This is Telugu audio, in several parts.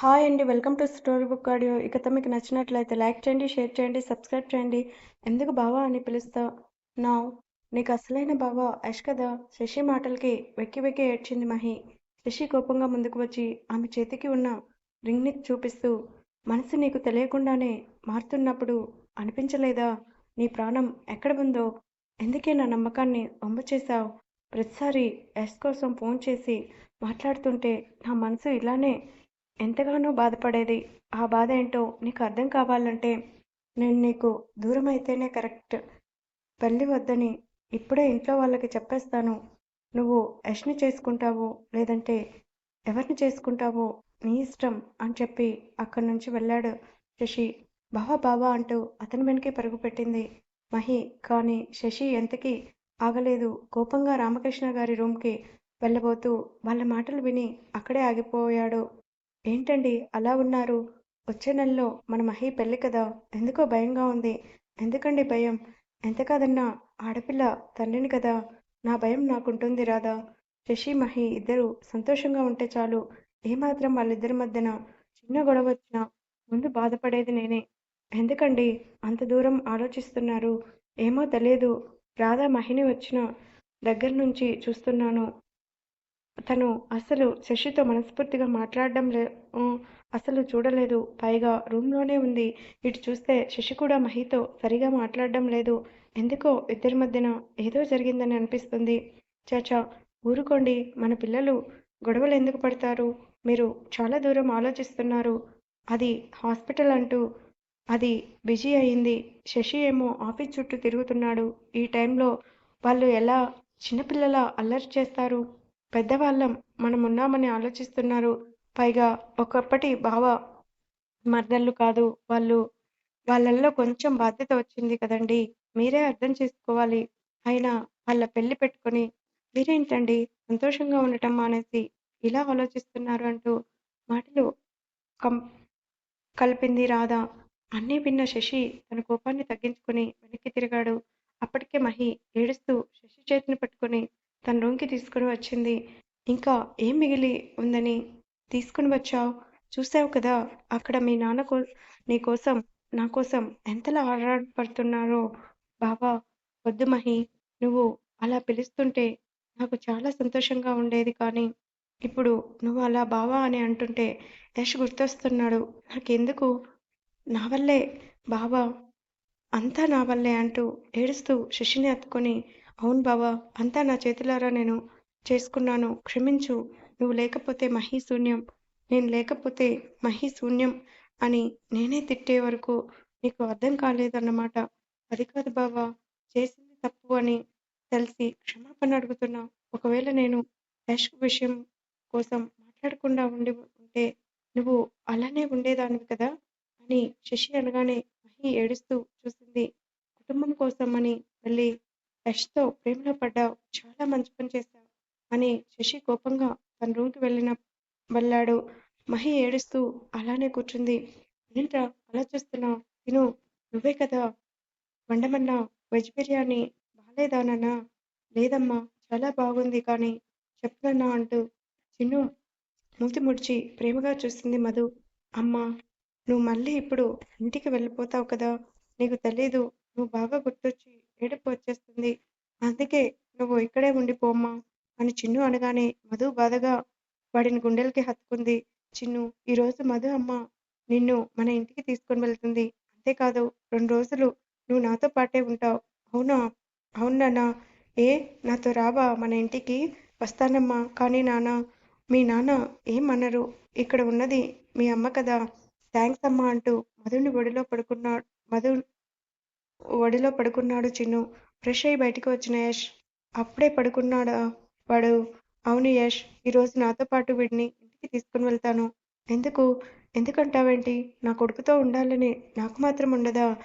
హాయ్ అండి welcome to story book audio. ఇక మీకు నచ్చినట్లయితే లైక్ చేయండి షేర్ చేయండి సబ్స్క్రైబ్ చేయండి. ఎందుకు బావా అని పిలుస్తావు? నా నీకు అసలైన బావా యష్ కదా? శశి మాటలకి వెక్కి వెక్కి ఏడ్చింది మహి. శశి కోపంగా ముందుకు వచ్చి ఆమె చేతికి ఉన్న రింగ్ని చూపిస్తూ మనసు నీకు తెలియకుండానే మారుతున్నప్పుడు అనిపించలేదా? నీ ప్రాణం ఎక్కడ ఉందో ఎందుకే నా నమ్మకాన్ని వంబ చేశావు? ప్రతిసారి యష్ కోసం ఫోన్ చేసి మాట్లాడుతుంటే నా మనసు ఇలానే ఎంతగానో బాధపడేది. ఆ బాధ ఏంటో నీకు అర్థం కావాలంటే నేను నీకు దూరం అయితేనే కరెక్ట్. పెళ్ళి వద్దని ఇప్పుడే ఇంట్లో వాళ్ళకి చెప్పేస్తాను. నువ్వు యష్ని చేసుకుంటావో లేదంటే ఎవరిని చేసుకుంటావో నీ ఇష్టం అని చెప్పి అక్కడి నుంచి వెళ్ళాడు శశి. బావా బావా అంటూ అతని వెనకే పరుగు పెట్టింది. మహి కానీ శశి ఎంతకీ ఆగలేదు. కోపంగా రామకృష్ణ గారి రూమ్కి వెళ్ళబోతూ వాళ్ళ మాటలు విని అక్కడే ఆగిపోయాడు. ఏంటండి అలా ఉన్నారు? వచ్చే నెలలో మన మహి పెళ్ళి కదా? ఎందుకో భయంగా ఉంది. ఎందుకండి భయం? ఎంత కాదన్నా ఆడపిల్ల తండ్రిని కదా? నా భయం నాకుంటుంది రాదా శశి మహి ఇద్దరు సంతోషంగా ఉంటే చాలు. ఏమాత్రం వాళ్ళిద్దరి మధ్యన చిన్న గొడవ వచ్చినా ముందు బాధపడేది నేనే. ఎందుకండి అంత దూరం ఆలోచిస్తున్నారు? ఏమో తెలియదు. రాధా మహిని వచ్చిన దగ్గర నుంచి చూస్తున్నాను. తను అసలు శశితో మనస్ఫూర్తిగా మాట్లాడడం లే అసలు చూడలేదు. పైగా రూమ్లోనే ఉంది. ఇటు చూస్తే శశి కూడా మహితో సరిగా మాట్లాడడం లేదు. ఎందుకో ఇద్దరి మధ్యన ఏదో జరిగిందని అనిపిస్తుంది. చాచా ఊరుకోండి. మన పిల్లలు గొడవలు ఎందుకు పడతారు? మీరు చాలా దూరం ఆలోచిస్తున్నారు. అది హాస్పిటల్ అంటూ అది బిజీ అయింది. శశి ఏమో ఆఫీస్ చుట్టూ తిరుగుతున్నాడు. ఈ టైంలో వాళ్ళు ఎలా చిన్నపిల్లల అల్లరి చేస్తారు? పెద్దవాళ్ళం మనం ఉన్నామని ఆలోచిస్తున్నారు. పైగా ఒకప్పటి బావ మర్దళ్ళు కాదు వాళ్ళు వాళ్ళల్లో కొంచెం బాధ్యత వచ్చింది కదండి. మీరే అర్థం చేసుకోవాలి. అయినా వాళ్ళ పెళ్ళి పెట్టుకొని మీరేంటండి సంతోషంగా ఉండటం మానేసి ఇలా ఆలోచిస్తున్నారు అంటూ మాటలు కం కలిపింది రాధా. అన్నీ విన్న శశి తన కోపాన్ని తగ్గించుకుని వెనక్కి తిరిగాడు. అప్పటికే మహి ఏడుస్తూ శశి చేతిని పట్టుకుని తన రూమ్కి తీసుకుని వచ్చింది. ఇంకా ఏం మిగిలి ఉందని తీసుకుని వచ్చావు? చూసావు కదా అక్కడ మీ నాన్న కో నీ కోసం నా కోసం ఎంతలా ఆరాటపడుతున్నారో. బాబా వద్దు మహి నువ్వు అలా పిలుస్తుంటే నాకు చాలా సంతోషంగా ఉండేది కానీ ఇప్పుడు నువ్వు అలా బావా అని అంటుంటే యశ్ గుర్తొస్తున్నాడు. నాకెందుకు? నా వల్లే. బావా అంతా నా వల్లే అంటూ ఏడుస్తూ శశిని హత్తుకొని అవును బావా అంతా నా చేతులారా నేను చేసుకున్నాను. క్షమించు నువ్వు లేకపోతే మహి శూన్యం నేను లేకపోతే మహి శూన్యం అని నేనే తిట్టే వరకు నీకు అర్థం కాలేదన్నమాట. అది కాదు బావా చేసింది తప్పు అని తెలిసి క్షమాపణ అడుగుతున్నా. ఒకవేళ నేను యశ్ విషయం కోసం మాట్లాడకుండా ఉండి ఉంటే నువ్వు అలానే ఉండేదానివి కదా అని శశి అనగానే మహి ఏడుస్తూ చూసింది. కుటుంబం కోసం అని వెళ్ళి యష్తో ప్రేమలో పడ్డావు. చాలా మంచి పని చేశావు అని శశి కోపంగా తన రూమ్కి వెళ్ళిన వెళ్ళాడు. మహి ఏడుస్తూ అలానే కూర్చుంది. ఏంట్రా అలా చూస్తున్నావు? తిను. నువ్వే కదా. వండమన్నా? వెజ్ బిర్యానీ బాగాలేదానన్నా లేదమ్మా చాలా బాగుంది కానీ చెప్పనన్నా అంటూ చిన్ను మూతి ముడిచి ప్రేమగా చూసింది మధు. అమ్మా నువ్వు మళ్ళీ ఇప్పుడు ఇంటికి వెళ్ళిపోతావు కదా. నీకు తెలీదు. నువ్వు బాగా గుర్తొచ్చి ఏడుపు వచ్చేస్తుంది. అందుకే నువ్వు ఇక్కడే ఉండిపోమ్మా అని చిన్ను అనగానే మధు బాధగా వాడిని గుండెలకి హత్తుకుంది. చిన్ను ఈరోజు మధు అమ్మ నిన్ను మన ఇంటికి తీసుకొని వెళ్తుంది. అంతేకాదు రెండు రోజులు నువ్వు నాతో పాటే ఉంటావు. అవునా? అవునా ఏ? నాతో రావా? మన ఇంటికి వస్తానమ్మా. కానీ నాన్న మీ నాన్న ఏమనరు? ఇక్కడ ఉన్నది మీ అమ్మ కదా. థ్యాంక్స్ అమ్మా అంటూ మధుని ఒడిలో పడుకున్నాడు. మధు ఒడిలో పడుకున్నాడు చిన్ను. ఫ్రెష్ అయ్యి బయటికి వచ్చిన యష్. అప్పుడే పడుకున్నాడా? వాడు. అవును యష్. ఈరోజు నాతో పాటు వీడిని ఇంటికి తీసుకుని వెళ్తాను. ఎందుకు? ఎందుకంటావేంటి? నా కొడుకుతో ఉండాలని నాకు మాత్రం ఉండదా?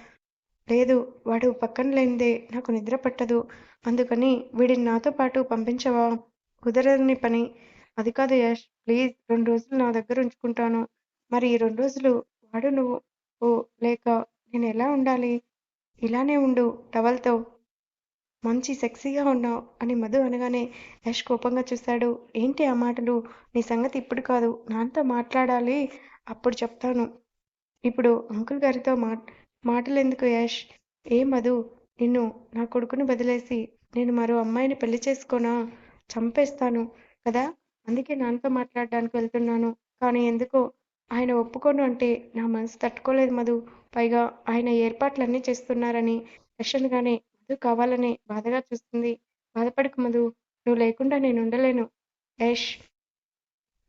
లేదు. వాడు పక్కన లేనిదే నాకు నిద్ర పట్టదు. అందుకని వీడిని నాతో పాటు పంపించవా? కుదరని పని. అది కాదు యష్. ప్లీజ్ రెండు రోజులు నా దగ్గర ఉంచుకుంటాను. మరి ఈ రెండు రోజులు వాడు నువ్వు? ఓ లేక నేను ఎలా ఉండాలి? ఇలానే ఉండు టవల్తో మంచి సెక్సీగా ఉన్నావు అని మధు అనగానే యష్ కోపంగా చూశాడు. ఏంటి ఆ మాటలు? నీ సంగతి ఇప్పుడు కాదు. నాతో మాట్లాడాలి. అప్పుడు చెప్తాను. ఇప్పుడు అంకుల్ గారితో మా మాటలెందుకు యష్? ఏ మధు? నిన్ను నా కొడుకుని వదిలేసి నేను మరో అమ్మాయిని పెళ్ళి చేసుకోనా? చంపేస్తాను కదా? అందుకే నాన్నతో మాట్లాడడానికి వెళ్తున్నాను. కానీ ఎందుకో ఆయన ఒప్పుకోను అంటే నా మనసు తట్టుకోలేదు మధు. పైగా ఆయన ఏర్పాట్లన్నీ చేస్తున్నారని యష్ అనగానే మధు కావాలని బాధగా చూస్తుంది. బాధపడకు మధు నువ్వు లేకుండా నేను ఉండలేను. యష్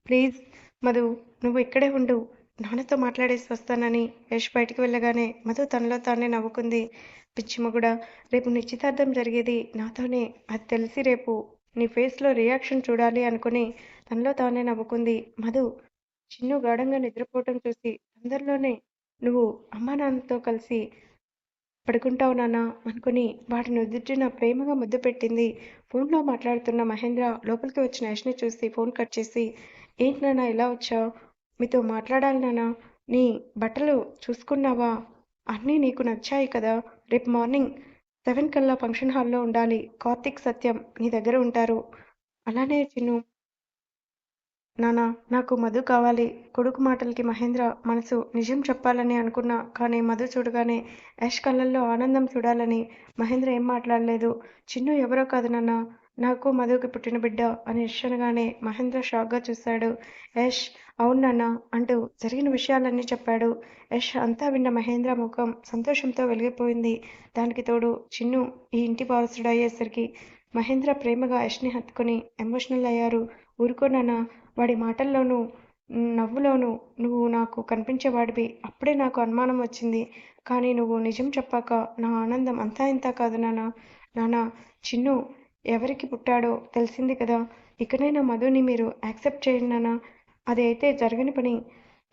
ప్లీజ్ మధు నువ్వు ఇక్కడే ఉండు. నాన్నతో మాట్లాడేసి వస్తానని యష్ బయటికి వెళ్ళగానే మధు తనలో తానే నవ్వుకుంది. పిచ్చిమగుడ రేపు నిశ్చితార్థం జరిగేది నాతోనే. అది తెలిసి రేపు నీ ఫేస్లో రియాక్షన్ చూడాలి అనుకుని తనలో తానే నవ్వుకుంది. మధు చిన్ను గాఢంగా నిద్రపోవటం చూసి తొందరలోనే నువ్వు అమ్మా నాన్నతో కలిసి పడుకుంటావు నాన్న అనుకుని వాటిని నుదుటిన ప్రేమగా ముద్దు పెట్టింది. ఫోన్లో మాట్లాడుతున్న మహేంద్ర లోపలికి వచ్చిన యష్ని చూసి ఫోన్ కట్ చేసి ఏంటి నాన్న ఎలా వచ్చావు? మీతో మాట్లాడాలి నాన్న. నీ బట్టలు చూసుకున్నావా? అన్నీ నీకు నచ్చాయి కదా. రేపు మార్నింగ్ సెవెన్ కల్లా ఫంక్షన్ హాల్లో ఉండాలి. కార్తీక్ సత్యం నీ దగ్గర ఉంటారు. అలానే చిన్ను నానా నాకు మధు కావాలి. కొడుకు మాటలకి మహేంద్ర మనసు నిజం చెప్పాలని అనుకున్నా కానీ మధు చూడగానే యష్ కళ్ళల్లో ఆనందం చూడాలని మహేంద్ర ఏం మాట్లాడలేదు. చిన్ను ఎవరో కాదు నాన్న నాకు మధుకి పుట్టిన బిడ్డ అని అనగానే మహేంద్ర షాక్గా చూశాడు యష్ అవును అంటూ జరిగిన విషయాలన్నీ చెప్పాడు. యష్ అంతా విన్న మహేంద్ర ముఖం సంతోషంతో వెలిగిపోయింది. దానికి తోడు చిన్ను ఈ ఇంటి వారసుడు అయ్యేసరికి మహేంద్ర ప్రేమగా యష్ని హత్తుకొని ఎమోషనల్ అయ్యారు. ఊరుకోనన్నా వాడి మాటల్లోనూ నవ్వులోనూ నువ్వు నాకు కనిపించేవాడివి. అప్పుడే నాకు అనుమానం వచ్చింది. కానీ నువ్వు నిజం చెప్పాక నా ఆనందం అంతా ఇంత కాదు నాన్న నాన్న చిన్ను ఎవరికి పుట్టాడో తెలిసింది కదా. ఇకనైనా మధుని మీరు యాక్సెప్ట్ చేయండి నాన్న అది అయితే జరగని పని.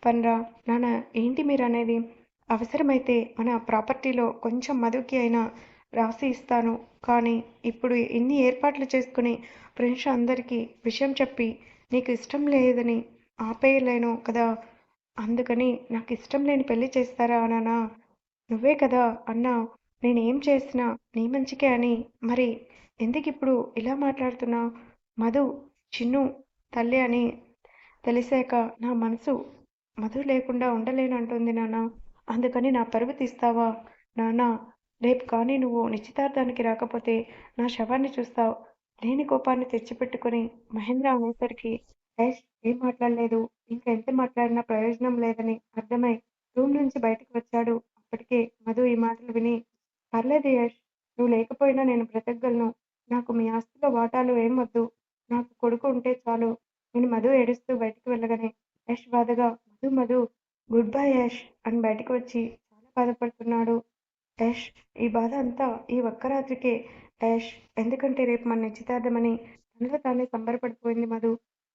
పనిరా నాన్న ఏంటి మీరు అనేది అవసరమైతే మన ప్రాపర్టీలో కొంచెం మధుకి అయినా రాసి ఇస్తాను. కానీ ఇప్పుడు ఇన్ని ఏర్పాట్లు చేసుకుని ఫ్రెండ్స్ అందరికీ విషయం చెప్పి నీకు ఇష్టం లేదని ఆపేయలేను కదా. అందుకని నాకు ఇష్టం లేని పెళ్ళి చేస్తారా అనానా నువ్వే కదా అన్నా. నేనేం చేసినా నీ మంచికే అని. మరి ఎందుకు ఇప్పుడు ఇలా మాట్లాడుతున్నా? మధు చిన్ను తల్లి అని తెలిసాక నా మనసు మధు లేకుండా ఉండలేనంటుంది నాన్న. అందుకని నా పరువు తీస్తావా? నాన్న రేపు కానీ నువ్వు నిశ్చితార్థానికి రాకపోతే నా శవాన్ని చూస్తావు. లేని కోపాన్ని తెచ్చిపెట్టుకుని మహేంద్ర అనేసరికి యష్ ఏం మాట్లాడలేదు? ఇంకా ఎంత మాట్లాడినా ప్రయోజనం లేదని అర్థమై రూమ్ నుంచి బయటకు వచ్చాడు. అప్పటికే మధు ఈ మాటలు విని పర్లేదు యష్ నువ్వు లేకపోయినా నేను బ్రతకగలను. నాకు మీ ఆస్తిలో వాటాలు ఏం వద్దు. నాకు కొడుకు ఉంటే చాలు నేను మధు ఏడుస్తూ బయటకు వెళ్ళగానే యష్ బాధగా మధు మధు గుడ్ బై యష్ అని బయటకు వచ్చి చాలా బాధపడుతున్నాడు. యష్ ఈ బాధ అంతా ఈ ఒక్క రాత్రికే యాష్ ఎందుకంటే రేపు మన నిశ్చితార్థమని తనలో తానే సంబరపడిపోయింది మధు.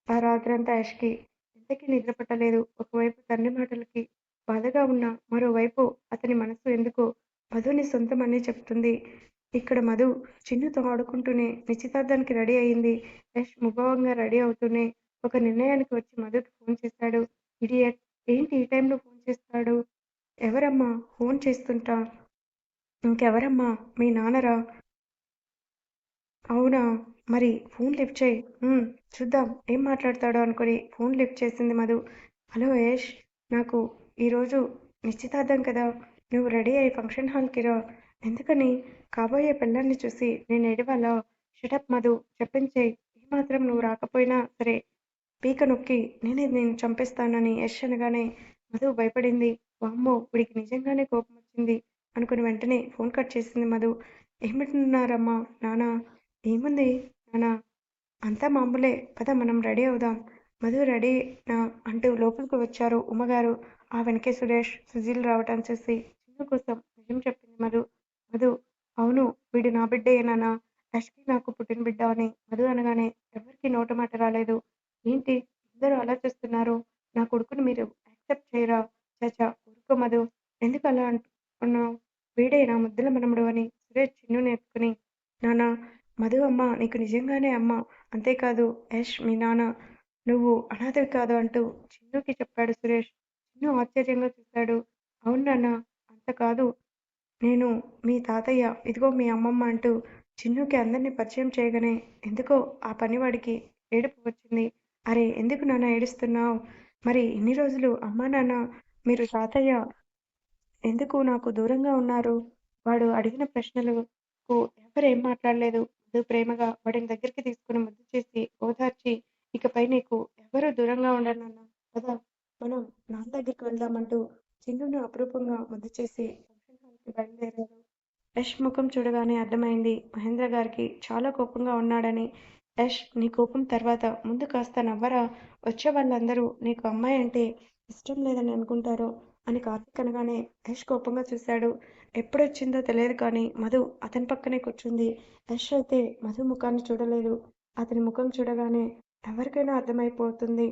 ఆ రాత్రంతా యాష్కి ఎంతకీ నిద్ర పట్టలేదు ఒకవైపు తండ్రి మాటలకి బాధగా ఉన్న మరోవైపు అతని మనసు ఎందుకు మధుని సొంతమని చెప్తుంది. ఇక్కడ మధు చిన్నుతో ఆడుకుంటూనే నిశ్చితార్థానికి రెడీ అయింది. యష్ ముభావంగా రెడీ అవుతూనే ఒక నిర్ణయానికి వచ్చి మధుకి ఫోన్ చేశాడు ఇడియట్ ఏంటి ఈ టైంలో ఫోన్ చేస్తాడు? ఎవరమ్మా? ఫోన్ చేస్తుంటా? ఇంకెవరమ్మా? మీ నాన్నరా? అవునా? మరి ఫోన్ లిఫ్ట్ చేయి. చూద్దాం. ఏం మాట్లాడతాడో అనుకుని ఫోన్ లిఫ్ట్ చేసింది మధు. హలో యష్ నాకు ఈరోజు నిశ్చితార్థం కదా. నువ్వు రెడీ అయ్యి ఫంక్షన్ హాల్కి రా. ఎందుకని? కాబోయే పిల్లల్ని చూసి నేను ఎడవాలా షటప్ మధు చెప్పించేయి ఏమాత్రం నువ్వు రాకపోయినా సరే పీక నొక్కి నేనే నేను చంపేస్తానని యష్ అనగానే మధు భయపడింది. వామ్మో వీడికి నిజంగానే కోపం వచ్చింది అనుకుని వెంటనే ఫోన్ కట్ చేసింది మధు. ఏమంటున్నారమ్మా నానా? ఏముంది? నాన్న అంతా మామూలే పద మనం రెడీ అవుదాం. మధు రెడీ అంటూ లోపలికి వచ్చారు ఉమ్మగారు. ఆ వెనకే సురేష్ సుజీల్ రావటం చూసి చిన్న కోసం నిజం చెప్పింది మధు. మధు అవును వీడు నా బిడ్డేనానా లక్ష్మి నాకు పుట్టిన బిడ్డ అని మధు అనగానే ఎవరికి నోట మాట రాలేదు. ఏంటి? అందరూ అలా చేస్తున్నారు. నా కొడుకుని మీరు యాక్సెప్ట్ చేయరా? చాచా ఊరుకో మధు. ఎందుకు అలా అంటున్నావు? వీడే నా ముద్దుల మనముడు అని సురేష్ చిన్ను నేర్చుకుని నానా మధు అమ్మ నీకు నిజంగానే అమ్మ అంతేకాదు యష్ మీ నాన్న నువ్వు అనాథవి కాదు అంటూ చిన్నుకి చెప్పాడు సురేష్. చిన్ను ఆశ్చర్యంగా చూశాడు. అవును నాన్న అంత కాదు. నేను మీ తాతయ్య ఇదిగో మీ అమ్మమ్మ అంటూ చిన్నుకి అందరినీ పరిచయం చేయగానే ఎందుకో ఆ పనివాడికి ఏడుపు వచ్చింది. అరే ఎందుకు నాన్న ఏడుస్తున్నావు? మరి ఇన్ని రోజులు అమ్మా నాన్న మీరు తాతయ్య ఎందుకు నాకు దూరంగా ఉన్నారు? వాడు అడిగిన ప్రశ్నలకు ఎవరేం ఏం మాట్లాడలేదు. మధు ప్రేమగా వాడిని దగ్గరికి తీసుకుని ముద్దు చేసి ఓదార్చి ఇకపై నీకు ఎవరు దూరంగా ఉండరు కదా మనం నాన్న దగ్గరికి వెళ్దామంటూ చిన్నును అపురూపంగా ముద్దు చేసి బయలుదేరారు. యష్ ముఖం చూడగానే అర్థమైంది మహేంద్ర గారికి చాలా కోపంగా ఉన్నాడని. యష్ నీ కోపం తర్వాత ముందు కాస్త నవ్వరా? వచ్చే వాళ్ళందరూ నీకు అమ్మాయి అంటే ఇష్టం లేదని అనుకుంటారు. అని కార్తీక్ అనగానే యష్ కోపంగా చూశాడు. ఎప్పుడొచ్చిందో తెలియదు కానీ మధు అతని పక్కనే కూర్చుంది. యష్ అయితే మధు ముఖాన్ని చూడలేదు. అతని ముఖం చూడగానే ఎవరికైనా అర్థమైపోతుంది.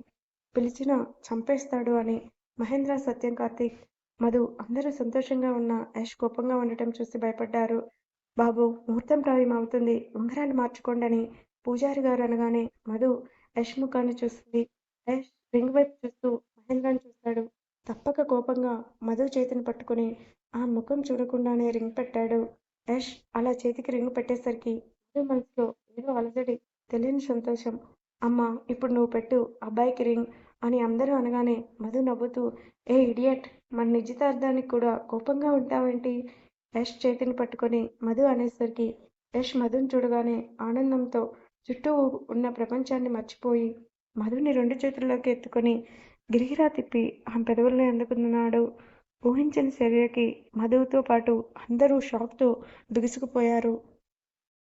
పిలిచిన చంపేస్తాడు అని మహేంద్ర సత్యం కార్తీక్ మధు అందరూ సంతోషంగా ఉన్న యష్ కోపంగా ఉండటం చూసి భయపడ్డారు. బాబు ముహూర్తం ప్రాయం అవుతుంది. ఉంగరాలు మార్చుకోండి అని పూజారి గారు అనగానే మధు యష్ ముఖాన్ని చూస్తుంది యష్ రింగ్ వైపు చూస్తూ మహేంద్రని చూశాడు. తప్పక కోపంగా మధు చేతిని పట్టుకుని ఆ ముఖం చూడకుండానే రింగ్ పెట్టాడు. యష్ అలా చేతికి రింగ్ పెట్టేసరికి మధు మనసులో ఏదో అలజడి తెలియని సంతోషం. అమ్మా ఇప్పుడు నువ్వు పెట్టు అబ్బాయికి రింగ్ అని అందరూ అనగానే మధు నవ్వుతూ ఏ ఇడియట్ మన నిశ్చితార్థానికి కూడా కోపంగా ఉంటావేంటి? యష్ చేతిని పట్టుకొని మధు అనేసరికి యష్ మధుని చూడగానే ఆనందంతో చుట్టూ ఉన్న ప్రపంచాన్ని మర్చిపోయి మధుని రెండు చేతుల్లోకి ఎత్తుకొని గిరిగిరా తిప్పి ఆమె పెదవుల్ని అందుకున్నాడు ఊహించని చర్యకి మధువుతో పాటు అందరూ షాక్తో బిగుసుకుపోయారు.